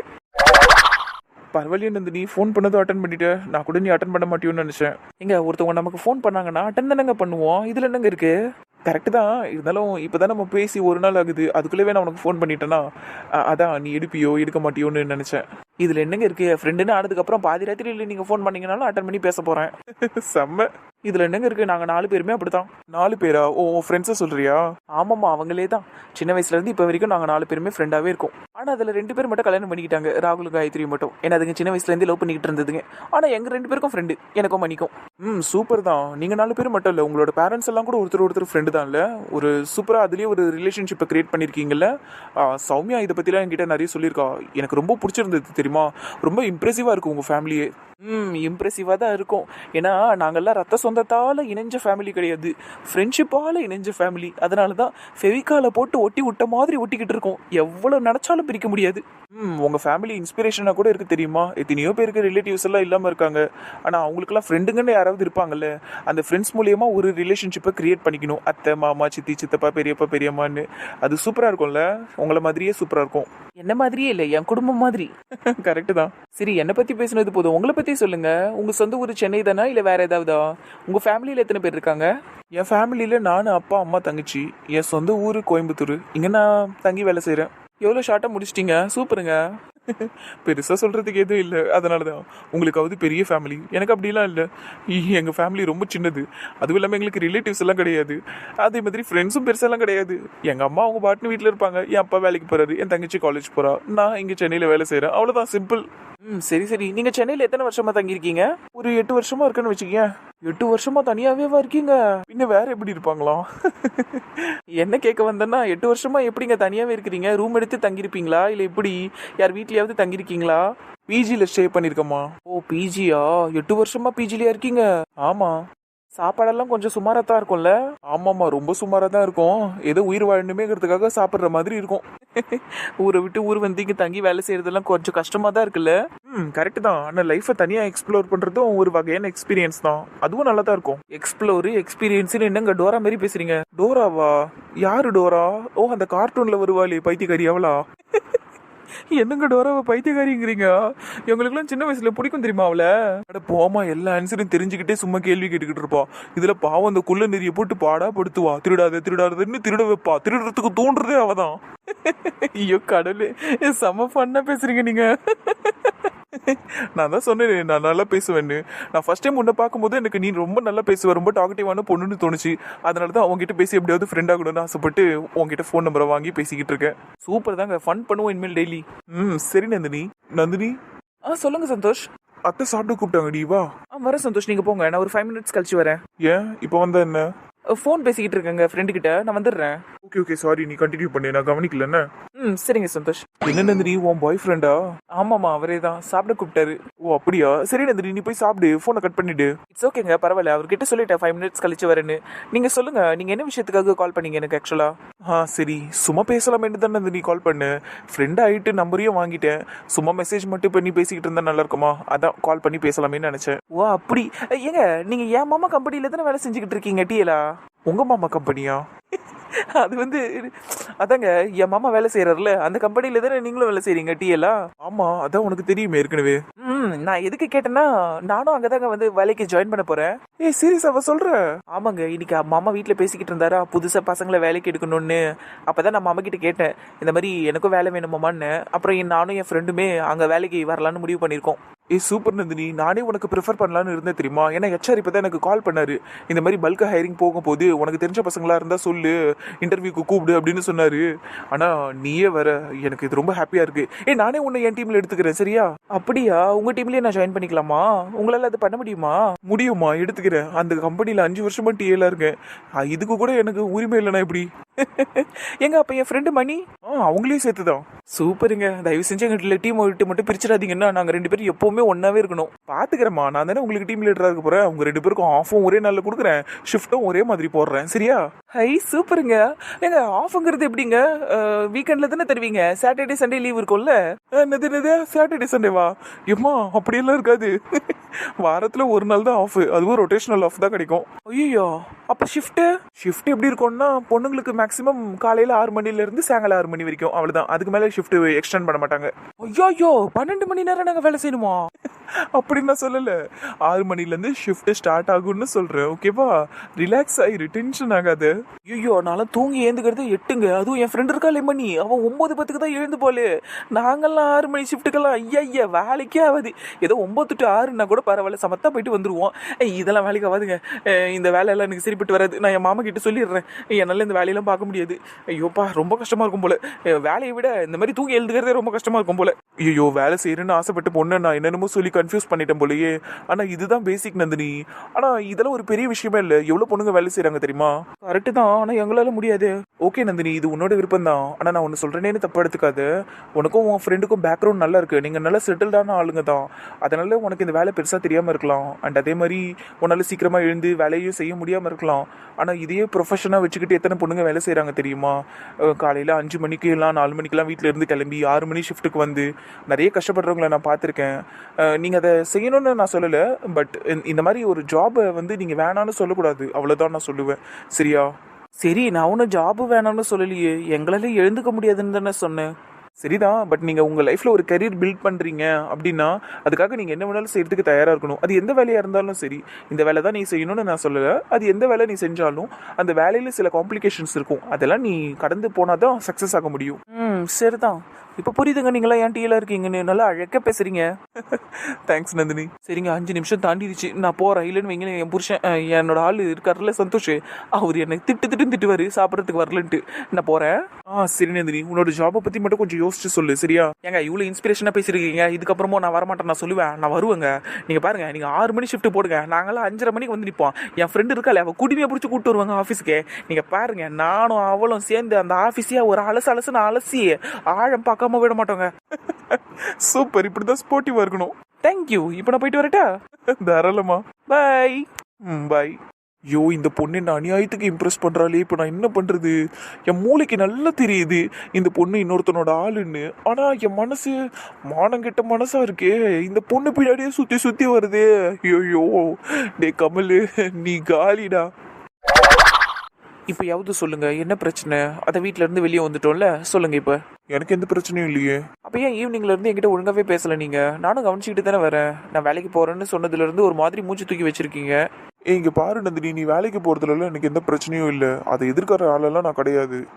பரவாயில்லையே நந்தினி. ஃபோன் பண்ணதும் அட்டன் பண்ணிட்டு. நான் கூட நீ அட்டன் பண்ண மாட்டியோன்னு நினைச்சேன். எங்க ஒருத்தவங்க நமக்கு ஃபோன் பண்ணாங்கன்னா அட்டன் தானங்க பண்ணுவோம். இதுல என்னங்க இருக்கு? கரெக்டு தான். இருந்தாலும் இப்போ தான் நம்ம பேசி ஒரு நாள் ஆகுது. அதுக்குள்ளேவே நான் உனக்கு ஃபோன் பண்ணிட்டேன்னா அதான் நீ எடுப்பியோ எடுக்க மாட்டியோன்னு நினச்சேன். இதில் என்னங்க இருக்கு? ஃப்ரெண்டுன்னு ஆனதுக்கப்புறம் பாதி ராத்திரியில் நீங்கள் ஃபோன் பண்ணீங்கனாலும் அட்டன் பண்ணி பேச போகிறேன் (laughs) செம்ம. இதில் என்னங்க இருக்கு? நாங்கள் நாலு பேருமே அப்படித்தான். நாலு பேரா? ஓ ஃப்ரெண்ட்ஸை சொல்கிறியா ஆமாம்மா அவங்களே தான். சின்ன வயசுலேருந்து இப்போ வரைக்கும் நாங்கள் நாலு பேருமே ஃப்ரெண்டாகவே இருக்கோம். ஆனால் அதில் ரெண்டு பேர் மட்டும் கல்யாணம் பண்ணிக்கிட்டாங்க. ராகுல் காயத்ரி மட்டும். ஏன்னா அதுங்க சின்ன வயசுலேருந்து லவ் பண்ணிக்கிட்டு இருந்ததுங்க. ஆனால் எங்கள் ரெண்டு பேருக்கும் ஃப்ரெண்டு எனக்கும் மணிக்கும் ம் சூப்பர் தான். நீங்கள் நாலு பேர் மட்டும் இல்லை உங்களோட பேரண்ட்ஸ் எல்லாம் கூட ஒருத்தர் ஒருத்தர் ஃப்ரெண்டு தான் இல்லை? ஒரு சூப்பராக அதுலேயே ஒரு ரிலேஷன்ஷிப்பை க்ரியேட் பண்ணியிருக்கீங்கல்ல சௌமியா இதை பற்றிலாம் என்கிட்ட நிறைய சொல்லியிருக்கா. எனக்கு ரொம்ப பிடிச்சிருந்தது தெரியும்? ரொம்ப இம்ப்ரெசிவாக இருக்கும் உங்கள் ஃபேமிலியே ம் இம்ப்ரெசிவாக தான் இருக்கும். ஏன்னா நாங்கள்லாம் ரத்த சொந்தத்தால் இணைஞ்ச ஃபேமிலி கிடையாது. ஃப்ரெண்ட்ஷிப்பால் இணைஞ்ச ஃபேமிலி அதனால தான் ஃபெவிகாலை போட்டு ஒட்டி விட்ட மாதிரி ஒட்டிக்கிட்டு இருக்கோம். எவ்வளோ நினச்சாலும் பிரிக்க முடியாது. ம் உங்கள் ஃபேமிலி இன்ஸ்பிரேஷனாக கூட இருக்குது தெரியுமா? எத்தனையோ பேருக்கு ரிலேட்டிவ்ஸ் எல்லாம் இல்லாமல் இருக்காங்க. ஆனால் அவங்களுக்குலாம் ஃப்ரெண்டுங்கன்னு யாராவது இருப்பாங்கல்ல? அந்த ஃப்ரெண்ட்ஸ் மூலியமாக ஒரு ரிலேஷன்ஷிப்பை கிரியேட் பண்ணிக்கணும். அத்தை மாமா சித்தி சித்தப்பா பெரியப்பா பெரியம்மான்னு. அது சூப்பராக இருக்கும்ல? உங்களை மாதிரியே சூப்பராக இருக்கும். என்ன மாதிரியே இல்லை என் குடும்பம் மாதிரி. (laughs) கரெக்டு தான். சரி என்னை பற்றி பேசுனது போதும். உங்களை பற்றி சொல்லுங்கள் உங்கள் சொந்த ஊர் சென்னை தானா இல்லை வேறு ஏதாவதா? உங்கள் ஃபேமிலியில் எத்தனை பேர் இருக்காங்க? என் ஃபேமிலியில் நான் அப்பா அம்மா தங்கச்சி. என் சொந்த ஊர் கோயம்புத்தூர். இங்கே நான் தங்கி வேலை செய்கிறேன் எவ்வளோ ஷார்ட்டாக முடிச்சிட்டீங்க? சூப்பருங்க. பெருசாக சொல்கிறதுக்கு எதுவும் இல்லை. அதனால தான் உங்களுக்காவது பெரிய ஃபேமிலி எனக்கு அப்படிலாம் இல்லை. எங்கள் ஃபேமிலி ரொம்ப சின்னது. அதுவும் இல்லாமல் எங்களுக்கு ரிலேட்டிவ்ஸ் எல்லாம் கிடையாது. அதே மாதிரி ஃப்ரெண்ட்ஸும் பெருசாலாம் கிடையாது. எங்கள் அம்மா அவங்க பாட்டுன்னு வீட்டில் இருப்பாங்க. என் அப்பா வேலைக்கு போகிறாரு என் தங்கச்சி காலேஜ் போகிறா நான் இங்கே சென்னையில் வேலை செய்கிறேன் அவ்வளோதான் சிம்பிள் ம் சரி சரி. நீங்கள் சென்னையில் எத்தனை வருஷமா தங்கியிருக்கீங்க? ஒரு எட்டு வருஷமா இருக்குன்னு வச்சுக்கங்க எட்டு வருஷமா தனியாவே இருக்கீங்க. பின்ன வேற எப்படி இருப்பாங்களாம் என்ன கேட்க வந்தேன்னா எட்டு வருஷமா எப்படிங்க தனியாவே இருக்கிறீங்க? ரூம் எடுத்து தங்கியிருப்பீங்களா? இல்லை எப்படி? யார் வீட்லயாவது தங்கியிருக்கீங்களா? பிஜியில் ஸ்டே பண்ணியிருக்கோமா ஓ பிஜியா எட்டு வருஷமா பிஜிலயா இருக்கீங்க? ஆமா. சாப்பாடெல்லாம் கொஞ்சம் சுமாராக தான் இருக்கும்ல? ஆமாம்மா ரொம்ப சுமாராக தான் இருக்கும். ஏதோ உயிர் வாழணுமேங்கிறதுக்காக சாப்பிட்ற மாதிரி இருக்கும். ஊரை விட்டு ஊர் வந்து இங்கே தங்கி வேலை செய்யறதெல்லாம் கொஞ்சம் கஷ்டமாக தான் இருக்குல்ல? ம் கரெக்ட் தான். ஆனால் லைஃப்பை தனியாக எக்ஸ்ப்ளோர் பண்ணுறதும் ஒரு வகையான எக்ஸ்பீரியன்ஸ் தான். அதுவும் நல்லா தான் இருக்கும். எக்ஸ்ப்ளோரு எக்ஸ்பீரியன்ஸ்னு என்னங்க டோரா மாதிரி பேசுறீங்க? டோராவா? யாரு டோரா? ஓ அந்த கார்ட்டூனில் வருவாளே பைத்தியக்காரி அவளா? என்னங்க டோராவை பைத்தியக்காரிங்கிறீங்க? எங்களுக்குலாம் சின்ன வயசுல பிடிக்கும் தெரியுமா அவளை? அட போமா எல்லா ஆன்சரும் தெரிஞ்சுக்கிட்டே சும்மா கேள்வி கேட்டுக்கிட்டு இருப்பா. இதுல பாவம் அந்த குள்ள நெறிய போட்டு பாடா படுத்துவா. திருடாத திருடாதன்னு திருட வைப்பா. திருடுறதுக்கு தூண்டுறதே அவதான். ஐயோ கடவுளே செம ஃபன்னா பேசுறீங்க நீங்க. நான் தான் சொன்னேன் நான் நல்லா பேசுவேன்னு. நான் ஃபர்ஸ்ட் டைம் உன்னை பார்க்கும்போது எனக்கு நீ ரொம்ப நல்லா பேசுவ ரொம்ப டாக்கட்டிவான பொண்ணுன்னு தோணுச்சு. அதனால தான் உங்ககிட்ட பேசி எப்படியாவது ஃப்ரெண்ட் ஆகணும்னு ஆசைப்பட்டு உங்ககிட்ட ஃபோன் நம்பரை வாங்கி பேசிக்கிட்டு இருக்கேன். சூப்பர் தாங்க ஃபன் பண்ணுவோம் இனிமேல் டெய்லி ம் சரி நந்தினி. நந்தினி? ஆ சொல்லுங்க சந்தோஷ். அத்தை சாப்பிட்டு கூப்பிட்டாங்க டி வா. ஆ வர சந்தோஷ் நீங்க போங்க. நான் ஒரு ஃபைவ் மினிட்ஸ் கழிச்சு வரேன். ஏன்? இப்போ வந்தா என்ன? ஃபோன் பேசிக்கிட்டு இருக்கேங்க ஃப்ரெண்டு கிட்ட. நான் வந்துடுறேன். ஓகே ஓகே சாரி நீ கண்டினியூ பண்ணு நான் கவனிக்கல என்ன? ம் சரிங்க சந்தோஷ். என்ன நந்தினி உன் பாய் ஃப்ரெண்டா ஆமாமா அவரே தான். சாப்பிட கூப்பிட்டாரு. ஓ அப்படியா? சரி நந்தினி நீ போய் சாப்பிடு ஃபோனை கட் பண்ணிடு. இட்ஸ் ஓகேங்க பரவாயில்ல. அவர்கிட்ட சொல்லிட்டேன் ஃபைவ் மினிட்ஸ் கழிச்சு வரேன்னு. நீங்க சொல்லுங்க நீங்க என்ன விஷயத்துக்காக கால் பண்ணீங்க எனக்கு ஆக்சுவலா ஆ? சரி. சும்மா பேசலாமேன்னு தான் நந்தினி கால் பண்ணு. ஃப்ரெண்ட் ஆயிட்டு நம்பரையும் வாங்கிட்டேன். சும்மா மெசேஜ் மட்டும் பண்ணி பேசிக்கிட்டு இருந்தா நல்லா இருக்குமா? அதான் கால் பண்ணி பேசலாமேன்னு நினைச்சேன். ஓ அப்படி. ஏங்க நீங்க என் மாமா கம்பெனில தானே வேலை செஞ்சுக்கிட்டு இருக்கீங்க டிஎலா உங்க மாமா கம்பெனியா அது வந்து அதாங்க என் மாமா வேலை செய்யறாருல அந்த கம்பெனில தானே நீங்களும் வேலை செய்றீங்க டிஎலா ஆமா அதான் உனக்கு தெரியுமே ஏற்கனவே. ம் நான் எதுக்கு கேட்டேன்னா நானும் அங்கதாங்க வந்து வேலைக்கு ஜாயின் பண்ண போறேன். ஏய் சீரியஸ் அவ சொல்ற? ஆமாங்க இன்னைக்கு மாமா வீட்டில் பேசிக்கிட்டு இருந்தாரா புதுசாக பசங்களை வேலைக்கு எடுக்கணும்னு. அப்பதான் நான் மாமா கிட்ட கேட்டேன் இந்த மாதிரி எனக்கும் வேலை வேணுமாமான்னு அப்புறம் என் நானும் என் ஃப்ரெண்டுமே அங்கே வேலைக்கு வரலான்னு முடிவு பண்ணியிருக்கோம். ஏ சூப்பர் நந்தினி நானே உனக்கு ப்ரிஃபர் பண்ணலான்னு இருந்தேன் தெரியுமா? ஏன்னா ஹெச்ஆர் இப்போ தான் எனக்கு கால் பண்ணாரு. இந்த மாதிரி பல்க் ஹைரிங் போகும்போது உனக்கு தெரிஞ்ச பசங்களாக இருந்தால் சொல்லு இன்டர்வியூக்கு கூப்பிடு அப்படின்னு சொன்னாரு. ஆனால் நீயே வர எனக்கு இது ரொம்ப ஹாப்பியாக இருக்கு. ஏ நானே உன்னை என் டீமில் எடுத்துக்கிறேன் சரியா? அப்படியா? உங்கள் டீம்லேயே நான் ஜாயின் பண்ணிக்கலாமா? உங்களால் அது பண்ண முடியுமா? முடியுமா எடுத்துக்கிறேன். அந்த கம்பெனியில் அஞ்சு வருஷமா டிஏலாக இருக்கேன். இதுக்கு கூட எனக்கு உரிமை இல்லைனா எப்படி? எங்க அப்ப என் ஃப்ரெண்டு மணி? ஆ அவங்களையும் சேர்த்துதான் சூப்பருங்க. தயவு செஞ்சு எங்க டீம் விட்டு மட்டும் பிரிச்சிடாதீங்கன்னா நாங்க ரெண்டு பேரும் எப்பவுமே ஒன்னாவே இருக்கணும். பாத்துக்கிறேம்மா. நான் தானே உங்களுக்கு டீம் லீடரா இருக்க போறேன். அவங்க ரெண்டு பேருக்கும் ஆஃபும் ஒரே நாள்ல கொடுக்குறேன். ஷிஃப்ட்டும் ஒரே மாதிரி போடுறேன். சரியா? ஹை சூப்பருங்க. ஏங்க ஆஃப்ங்கிறது எப்படிங்க? வீக்கெண்ட்ல தானே தருவீங்க? சாட்டர்டே சண்டே லீவ் இருக்கும்ல. என்னது என்னது? சாட்டர்டே சண்டேவா எம்மா அப்படியெல்லாம் இருக்காது. (laughs) வாரத்துல ஒரு நாள் தான் ஆஃப் அதுவும் ரொட்டேஷனல் ஆஃப் தான் கிடைக்கும். ஐயோ அப்ப ஷிஃப்ட் ஷிஃப்ட் எப்படி இருக்கும்னா பொண்ணுங்களுக்கு மேக்ஸிமம் காலையில் ஆறு மணிலேருந்து சாயங்காலம் ஆறு மணி வரைக்கும். அவ்வளோதான் அதுக்கு மேலே ஷிஃப்ட் எக்ஸ்டெண்ட் பண்ண மாட்டாங்க. ஐயோ பன்னெண்டு மணி நேரம் நாங்கள் வேலை செய்யணுமா? (laughs) அப்படின்னு நான் சொல்லலை. ஆறு மணிலேருந்து ஷிஃப்ட் ஸ்டார்ட் ஆகும்னு சொல்கிறேன் ஓகேவா ரிலாக்ஸ் ஆயிரு. டென்ஷன் ஆகாது. ஐயோ நான்லாம் தூங்கி ஏந்துக்கிறது எட்டுங்க. அதுவும் என் ஃப்ரெண்ட் இருக்கா மணி அவன் ஒன்பது பத்துக்கு தான் எழுந்து போலே. நாங்கள்லாம் ஆறு மணி ஷிஃப்ட்டுக்கெல்லாம் ஐயா ஐயா வேலைக்கே ஆகாது. ஏதோ ஒம்பது டு ஆறுனா கூட பரவாயில்ல. சமத்தா போயிட்டு வந்துருவோம். ஏய், இதெல்லாம் வேலைக்கு ஆகாதுங்க. இந்த வேலையெல்லாம் எனக்கு சரிப்பட்டு வராது. நான் என் மாமா கிட்ட சொல்லிடுறேன். என்னால் இந்த வேலையெல்லாம் பார்க்க முடியாது. ஐயோப்பா ரொம்ப கஷ்டமா இருக்கும் போல. வேலையை விட இந்த மாதிரி தூங்கி எழுதுகிறதே ரொம்ப கஷ்டமா இருக்கும் போல. ஐயோ வேலை செய்யறேன்னு ஆசைப்பட்டு பொண்ணை நான் என்னென்னமோ சொல்லி கன்ஃபியூஸ் பண்ணிட்டேன் போலயே. ஆனா இதுதான் பேசிக் நந்தினி. ஆனா இதெல்லாம் ஒரு பெரிய விஷயமே இல்லை. எவ்வளோ பொண்ணுங்க வேலை செய்கிறாங்க தெரியுமா? கரெக்டு தான். ஆனா எங்களால முடியாது. ஓகே நந்தினி இது உன்னோட விருப்பம் தான் ஆனா நான் ஒன்று சொல்றேனேன்னு தப்பு எடுத்துக்காது. உனக்கும் உன் ஃப்ரெண்டுக்கும் பேக்ரவுண்ட் நல்லா இருக்கு. நீங்க நல்லா செட்டில்டான ஆளுங்க தான். அதனால உனக்கு இந்த வேலை பெருசா தெரியாம இருக்கலாம். அண்ட் அதே மாதிரி உன்னால சீக்கிரமா எழுந்து வேலையும் செய்ய முடியாம இருக்கலாம். ஆனா இதையே ப்ரொஃபஷனாக வச்சுக்கிட்டு எத்தனை பொண்ணுங்க வேலை செய்கிறாங்க தெரியுமா? காலையில் அஞ்சு மணிக்கு எல்லாம் நாலு மணிக்கெல்லாம் வீட்டில் இருந்து கிளம்பி ஆறு மணி ஷிஃப்ட்டுக்கு வந்து நிறைய கஷ்டப்படுறவங்கள நான் பார்த்துருக்கேன். நீங்கள் அதை செய்யணும்னு நான் சொல்லலை. பட் இந்த மாதிரி ஒரு ஜாபை வந்து நீங்கள் வேணான்னு சொல்லக்கூடாது. அவ்வளோதான் நான் சொல்லுவேன். சரியா? சரி நான் ஒன்றும் ஜாபு வேணாம்னு சொல்லலையே. எங்களால எழுந்துக்க முடியாதுன்னு தானே சொன்னேன். சரிதான் பட் நீங்க உங்க லைஃப்ல ஒரு கரியர் பில்ட் பண்றீங்க அப்படின்னா அதுக்காக நீங்க என்ன வேணாலும் செய்யறதுக்கு தயாரா இருக்கணும். அது எந்த வேலையா இருந்தாலும் சரி இந்த வேலை தான் நீ செய்யணும்னு நான் சொல்லல. அது எந்த வேலை நீ செஞ்சாலும் அந்த வேலையில சில காம்ப்ளிகேஷன்ஸ் இருக்கும். அதெல்லாம் நீ கடந்து போனாதான் சக்சஸ் ஆக முடியும். ம் சரிதான். இப்போ புரியுதுங்க நீங்களாம் என் டீல இருக்கீங்கன்னு? நல்லா அழகாக பேசுறீங்க. தேங்க்ஸ் நந்தினி. சரிங்க அஞ்சு நிமிஷம் தாண்டிடுச்சு. நான் போகிறேன் இல்லைன்னு வைங்களேன் என் புருஷன் என்னோட ஆள் இருக்காருல சந்தோஷ். அவர் என்னை திட்டு திட்டு திட்டுவார். சாப்பிட்றதுக்கு வரலன்ட்டு. நான் போகிறேன் ஆ சரி நந்தினி. உன்னோட ஜாபை பற்றி மட்டும் கொஞ்சம் யோசிச்சு சொல்லு சரியா? ஏங்க இவ்வளோ இன்ஸ்பிரேஷனாக பேசியிருக்கீங்க இதுக்கப்புறமும் நான் வரமாட்டேன் நான் சொல்லுவேன். நான் வருவேங்க. நீங்கள் பாருங்க நீங்கள் ஆறு மணி ஷிஃப்ட் போடுங்க. நாங்களாம் அஞ்சரை மணிக்கு வந்து நிற்போம் என் ஃப்ரெண்டு இருக்காள் அவள் குடிமையை பிடிச்சி கூட்டு வருவாங்க ஆஃபீஸ்க்கு நீங்கள் பாருங்க நானும் அவளும் சேர்ந்து அந்த ஆஃபீஸையே ஒரு அலசு அலசுன்னு அலசி ஆழம் பார்க்க பார்க்காம விட மாட்டோங்க. சூப்பர் இப்படிதான் ஸ்போர்ட்டிவா இருக்கணும். தேங்க்யூ இப்போ நான் போயிட்டு வரட்டா? தாராளமா. பை ம் பை ஐயோ இந்த பொண்ணு என்ன அநியாயத்துக்கு இம்ப்ரெஸ் பண்றாளே இப்போ நான் என்ன பண்றது? என் மூளைக்கு நல்லா தெரியுது. இந்த பொண்ணு இன்னொருத்தனோட ஆளுன்னு. ஆனா என் மனசு மானங்கிட்ட மனசா இருக்கே. இந்த பொண்ணு பின்னாடியே சுத்தி சுத்தி வருதே. ஐயோ டே கமலு நீ காலிடா. இப்பயாவது சொல்லுங்க என்ன பிரச்சனை? அதை வீட்ல இருந்து வெளியே வந்துட்டோம்ல சொல்லுங்க இப்ப. எனக்கு எந்த பிரச்சனையும் இல்லையே. அப்ப ஏன் ஈவினிங்ல இருந்து என்கிட்ட ஒழுங்காவே பேசல நீங்க? நானும் கவனிச்சுக்கிட்டு தானே வரேன். நான் வேலைக்கு போறேன்னு சொன்னதுல இருந்து ஒரு மாதிரி மூச்சு தூக்கி வச்சிருக்கீங்க. ஏய் இங்க பாரு நந்தினி நீ வேலைக்கு போறதுல எனக்கு எந்த பிரச்சனையும் இல்லை. அதை எதிர்க்கிற ஆளெல்லாம் நான் கிடையாது.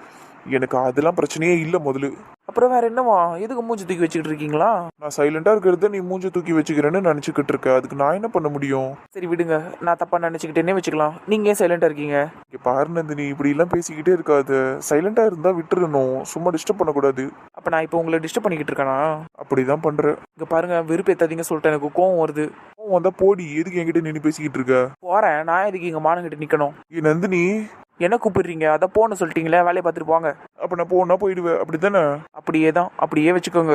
எனக்கு அதெல்லாம் பிரச்சனையே இல்லை முதல்ல அப்புறம் வேற என்னவா? எதுக்கு மூச்சு தூக்கி வச்சுக்கிட்டு இருக்கீங்களா? நான் சைலண்டா இருக்கிறத நீ மூஞ்ச தூக்கி வச்சுக்கிறேன்னு நினைச்சுக்கிட்டு இருக்க. அதுக்கு நான் என்ன பண்ண முடியும்? சரி விடுங்க. நான் தப்பா நினைச்சுக்கிட்டேனே வச்சுக்கலாம். நீங்க ஏன் சைலண்டா இருக்கீங்க? இங்க பாரு நந்தினி இப்படி எல்லாம் பேசிக்கிட்டே இருக்காத. சைலண்டா இருந்தா விட்டுறணும். சும்மா டிஸ்டர்ப் பண்ணக்கூடாது. அப்ப நான் இப்போ உங்களை டிஸ்டர்ப் பண்ணிக்கிட்டு இருக்கேனா? அப்படிதான் பண்ற இங்க பாருங்க வெறுப்பேத்தாதீங்க சொல்லிட்டேன் எனக்கு கோவம் வருது. கோவம் வந்தா போடி எதுக்கு என்கிட்ட நின்னு பேசிக்கிட்டு இருக்க? போறேன் நான் எதுக்கு இங்க மானங்கிட்ட நிக்கணும்? ஏய் நந்தினி. என்ன கூப்பிடுறீங்க? அதை போன்னு சொல்லிட்டீங்களே வேலையை பார்த்துட்டு போங்க. அப்ப நான் போனா போயிடுவேன் அப்படித்தானே? அப்படியே தான் அப்படியே வச்சுக்கோங்க.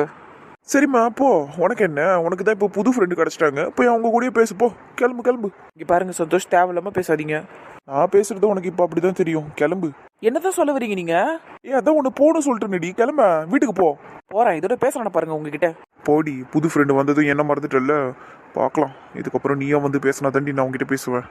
சரிம்மா போ. உனக்கு என்ன? உனக்கு தான் இப்போ புது ஃப்ரெண்டு கிடைச்சிட்டாங்க. போய் அவங்க கூடயே பேசு போ. கிளம்பு கிளம்பு. இங்க பாருங்க சந்தோஷ் தேவையில்லாம பேசாதீங்க. நான் பேசுறது உனக்கு இப்போ அப்படிதான் தெரியும். கிளம்பு. என்னதான் சொல்ல வரீங்க நீங்க? ஏ அதான் உன்னை போகணும் சொல்லிட்டு நடி கிளம்ப. வீட்டுக்கு போ. போறேன் இதோட பேசலாம் பாருங்க உங்ககிட்ட. போடி புது ஃப்ரெண்டு வந்ததும் என்ன மறந்துட்டல்ல? பார்க்கலாம். இதுக்கப்புறம் நீயா வந்து பேசினா தாண்டி நான் உங்ககிட்ட பேசுவேன்.